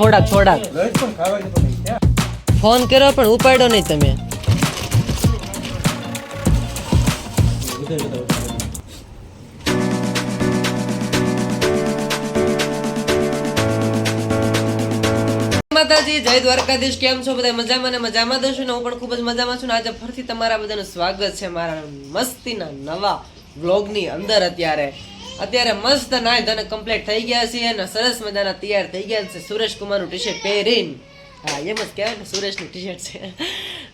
થોડાક થોડાક. ફોન કર્યો પણ ઉપાડ્યો નહીં તમે. માતાજી, જય દ્વારકાધીશ. કેમ છો? બધા મજામાં ને મજામાં દઉં ને? હું પણ ખૂબ જ મજામાં છું ને આજે ફરીથી તમારા બધાનું સ્વાગત છે મારા મસ્તીના નવા વ્લોગની અંદર અત્યારે. અત્યારે મસ્ત નાય ધોને કમ્પ્લીટ થઈ ગયા છે અને સરસ મજાના તૈયાર થઈ ગયા છે સુરેશ કુમારનું ટી શર્ટ પહેરીને. હા, એમ જ કહેવાય ને, સુરેશનું ટી શર્ટ છે.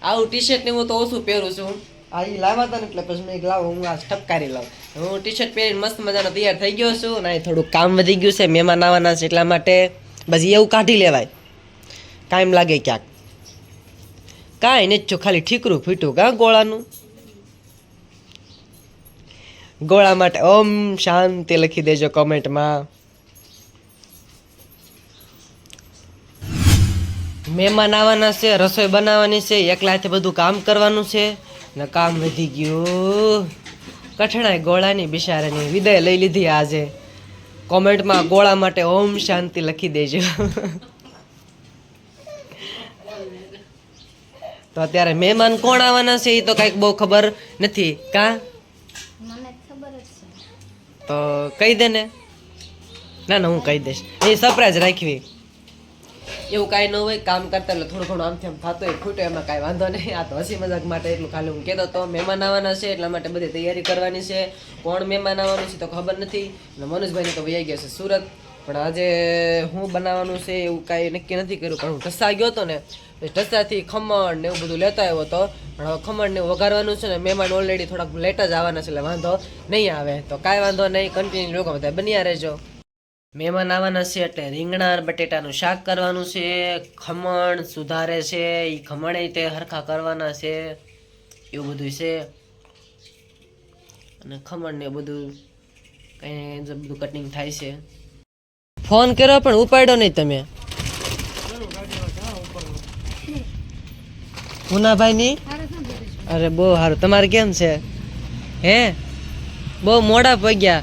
આવું ટી શર્ટ ને હું તો ઓછું પહેરું છું. આ એ લાવ્યા હતા ને એટલે પછી મેં લાવો, હું આ ઠપકારી લાવું. હું ટી શર્ટ પહેરીને મસ્ત મજાનો તૈયાર થઈ ગયો છું અને થોડું કામ વધી ગયું છે, મહેમાન આવવાના છે એટલા માટે. બસ એવું કાઢી લેવાય. કાયમ લાગે ક્યાંક. કાંઈ નથી જો, ખાલી ઠીકરું ફીટું કાં ગોળાનું. ગોળા માટે ઓમ શાંતિ લખી દેજો કોમેન્ટમાં. મહેમાન આવવાના છે, રસોઈ બનાવવાની છે એકલા હાથે બધું કામ કરવાનું છે, ને કામ વધી ગયું. કઠણાઈ ગોળાની બિચારાની વિદાય લઈ લીધી આજે. કોમેન્ટમાં ગોળા માટે ઓમ શાંતિ લખી દેજો. તો અત્યારે મહેમાન કોણ આવવાના છે એ તો કાંઈક બહુ ખબર નથી. કા? તો કહી દે ને. ના ના, હું કહી દઈશ. એ સરપ્રાઈઝ રાખવી. એવું કાંઈ ન હોય, કામ કરતા એટલે થોડું ઘણું આમથી આમ થતું હોય, ખૂટે, એમાં કાંઈ વાંધો નહીં. આ તો હસી મજાક માટે એટલું ખાલી હું કહેતો તો મહેમાન આવવાના છે, એટલા માટે બધી તૈયારી કરવાની છે. કોણ મહેમાન આવવાનું છે તો ખબર નથી. અને મનોજભાઈને તો વૈયા ગયા છે સુરત. પણ આજે હું બનાવવાનું છે એવું કાંઈ નક્કી નથી કર્યું, પણ હું ઢસા ગયો હતો ને ઢસાથી ખમણ ને એવું બધું લેતા આવ્યો હતો. પણ હવે ખમણ ને વઘારવાનું છે ને, મહેમાન ઓલરેડી થોડાક લેટ જ આવવાના છે એટલે વાંધો નહીં આવે. તો કાંઈ વાંધો નહીં કન્ટિન્યુ લોકો બધા બન્યા રહેજો. મહેમાન આવવાના છે એટલે રીંગણા બટેટાનું શાક કરવાનું છે. ખમણ સુધારે છે એ ખમણે તે હરખા કરવાના છે. એવું બધું છે. અને ખમણ ને બધું કંઈ બધું કટિંગ થાય છે. ફોન કર્યો પણ ઉપાડ્યો નહીં તમે? મુનાભાઈ ની અરે બહુ સારું તમારે કેમ છે? હે? બહુ મોડા પગ્યા.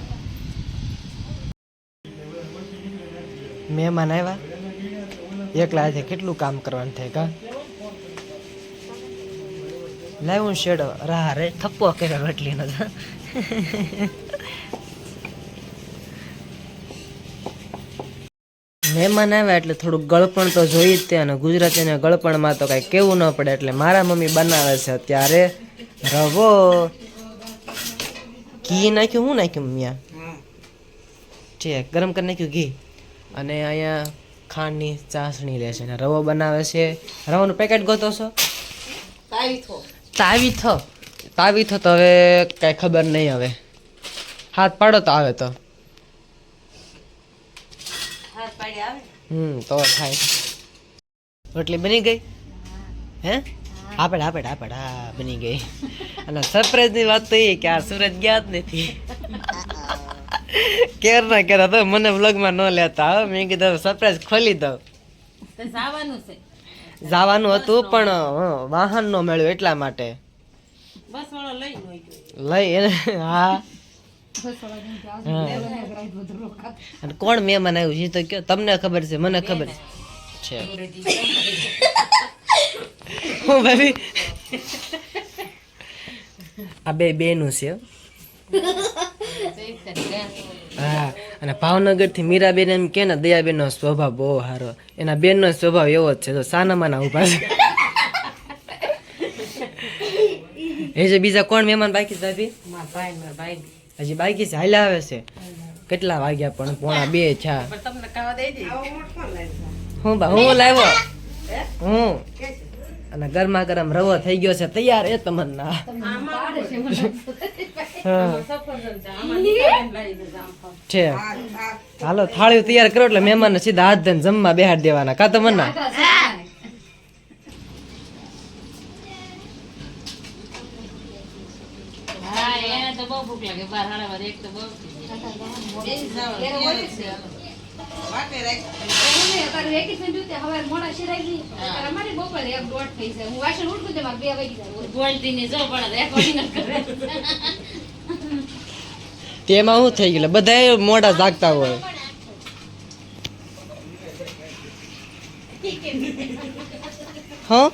મહેમાન આવ્યા એકલા આજે કેટલું કામ કરવાનું થાય કા? લાવ્યું શેડો. રાહ રે, થપ્પો કર્યો એટલી મહેમાન આવ્યા એટલે થોડુંક ગળપણ તો જોઈ જ તે અને ગુજરાતીને ગળપણમાં તો કાંઈ કેવું ન પડે એટલે મારા મમ્મી બનાવે છે અત્યારે રવો. ઘી નાખ્યું હું નાખ્યું મમ્મી છે ગરમ કરી નાખ્યું ઘી. અને અહીંયા ખાંડની ચાસણી લે છે અને રવો બનાવે છે. રવાનું પેકેટ ગોતો છો? તાવીથો? તાવીથો તો હવે કાંઈ ખબર નહીં હવે. હાથ પાડો તો આવે તો. હમ તો થાય. રોટલી બની ગઈ? હે? આપડ આપડ આપડ હા બની ગઈ. અને સરપ્રાઈઝની વાત તો એ કે આ સુરત ગયા જ નથી. કેર ના કેતા તો મને વ્લોગમાં ન લેતા હો. મેં કીધું સરપ્રાઈઝ ખોલી દઉં. જવાનું છે. જવાનું હતું પણ વાહન નો મળ્યું એટલા માટે. બસ વાળો લઈ લઈ એને હા. કોણ મહેમાન આવ્યું? છે તો કયો. તમને ખબર છે, મને ખબર છે. હું ભાભી? આ બે બેનું છે. હા, અને ભાવનગરથી મીરાબેન એમ કે ને દયાબેન નો સ્વભાવ બહુ સારો. એના બેન નો સ્વભાવ એવો જ છે તો સાનામાના ઊભા છે. એ જે બીજા કોણ મહેમાન બાકી છે, ભાભી? હજી બાકી છે હાલ આવે છે. કેટલા વાગ્યા પણ પોણા બે છા હું બા હું લાવ્યો? હું? અને ગરમા ગરમ રવો થઈ ગયો છે તૈયાર એ તમન્ના હા. છે હાલો થાળી તૈયાર કરો એટલે મહેમાન સીધા હાથ ધન જમવા બેહાડ દેવાના. કા તમન્ના તો બહુ બાર હાડા બાર એક તો બહુ બોલતી ની જો પણ રેકોર્ડિંગ જ કરે. તેમાં શું થઈ ગયું બધા મોડા જાગતા હોય. હા?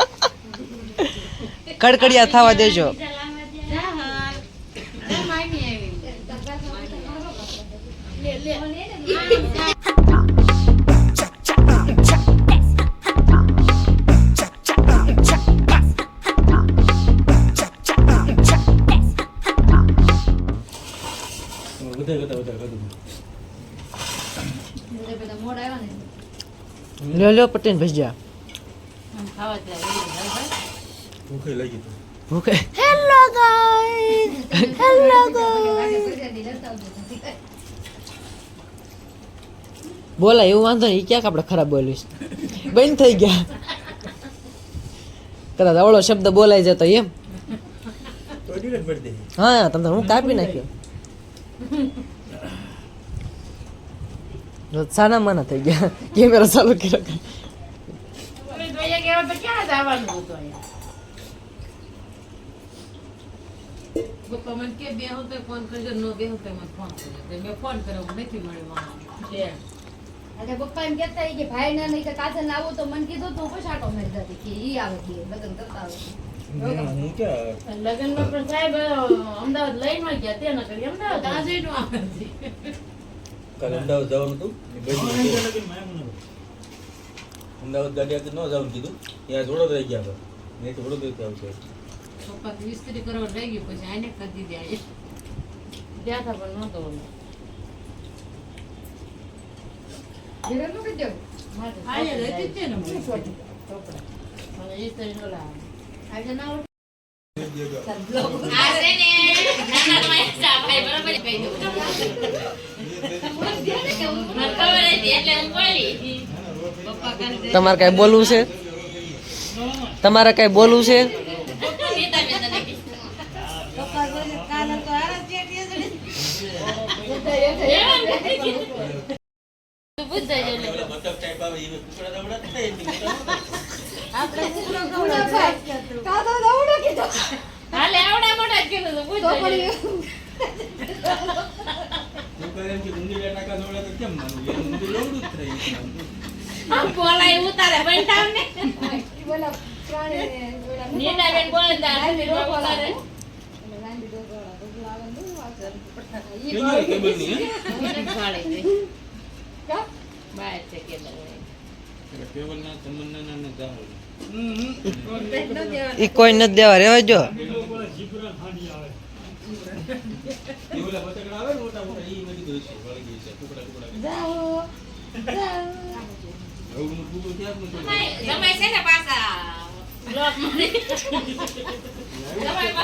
કડકડિયા થવા દેજો. લ્યો લ્યો પટેલ ભજીયા. ખાવા જાય. ભૂખે લાગી okay hello guys hello guys બોલા એવું વાંધો નહીં ક્યાંક આપણે ખરાબ બોલીશ બંધ થઈ ગયા કદાચ અવળો શબ્દ બોલાઈ જતો એમ હા તમને હું કાપી નાખ્યો સાના માના થઈ ગયા કેમેરા ચાલુ કર્યો હવે જોઈએ કે હવે તો ક્યાં જવાનું હતું અહીંયા? પપ્પા મને કે બે હોતે ફોન કરજો નો બે હોતે મને ફોન કરજો. મેં ફોન કર્યો નથી મળ્યો માણસ. પપ્પા એમ કહેતા કે ભાઈ ના નહીં કે કાજલ આવો તો મને કીધું તું પછી આટો મેં જતી કે ઈ આવે કે લગ્ન કરતા આવે હું પણ સાહેબ અમદાવાદ લઈને ગયા તે નકર અમદાવાદ આ જઈને આવે કાલે અમદાવાદ જવાનું હતું? અમદાવાદ ગાડી ન જવાનું કીધું. ત્યાં વડોદરા ગયા મેં નહીં તો વડોદરા આવશે. પપ્પા તો ઇસ્ત્રી કરવા લઈ ગયું પછી આને કરી દીધી આને. ગયા હતા પણ નહોતો ઓલો. કીધું રહેતી જ છે ને. મને નો લાવે. આજે ના તમારે કઈ બોલવું છે? તમારે કઈ બોલવું છે? બતક ટાઈપ આવે એ કુકડા દવડા થાય એટલી મોટા આવડે કાતો તો આવડે કીધું. હાલે આવડા મોટા જ કીધું તો પૂછ પણ જજે. કુકડા કે ઊંડી ટાકા દવડા તો કેમ માનવું એનું ઊંડી લવડું જ થાય આમ બોલાય ઉતારે બંટાવ ને બોલા પ્રાણીને ઓલા નીતાબેન બોલે તો આ ગાંડી સુધીમાં ડોકો ઉતારે. લાગે. એટલે ગાંડી ડોકો લાગે. ડોકો લાગે ને શું વાત છે? ઈ કેવું ભાઈ કેબલ હે મને ભાળે છે. કા? બહાર છે ના ઈ કોઈ નથી દેવા રેવા જો.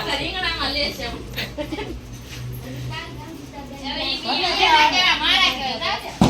એ રીંગણામાં મારા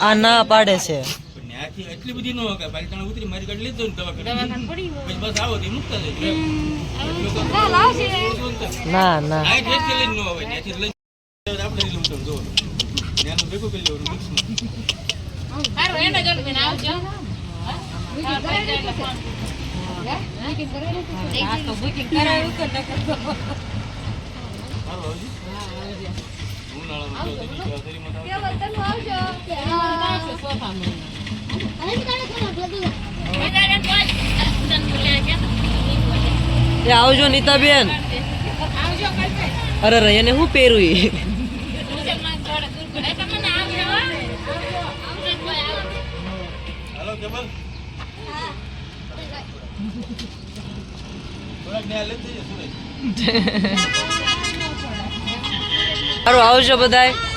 આ ના પાડે છે ત્યાંથી એટલી બધી ન હોય તને ઉતરી મારી ગાડી લીધો ને દવાખાને બસ આવો તે મુકતા એમ. ના ના ત્યાંથી આપણે લઉં જો ત્યાંનું ભેગું કરી લેવાનું હારું, એને જ અડકીને આવજો. નીતાબેન અરે. હા, તો કરાવ્યું તો. આવજો. ઉનાળામાં જો દીદી ચૌધરીમાં તો સારું આવજો બધાય.